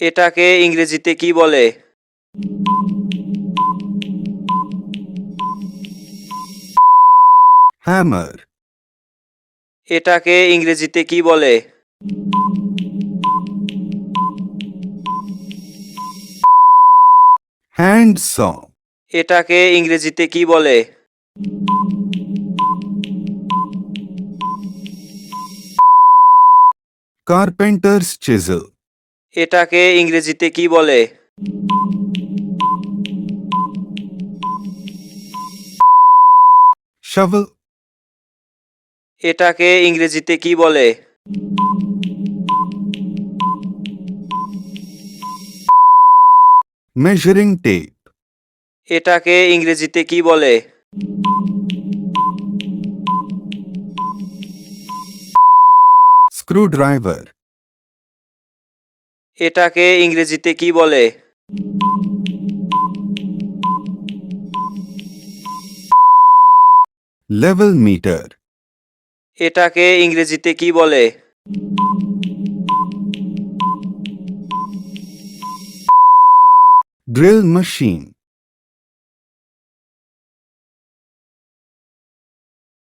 এটাকে ইংরেজিতে কি বলে? Hammer, এটাকে ইংরেজিতে কি বলে? Handsaw, এটাকে ইংরেজিতে কি বলে? Carpenter's chisel, এটাকে ইংরেজিতে কি বলে? Shovel, এটাকে ইংরেজিতে কি বলে? Measuring tape, এটাকে ইংরেজিতে কি বলে? Screwdriver, এটাকে ইংরেজিতে কি বলে? লেভেল মিটার এটাকে ইংরেজিতে কি বলে? Drill machine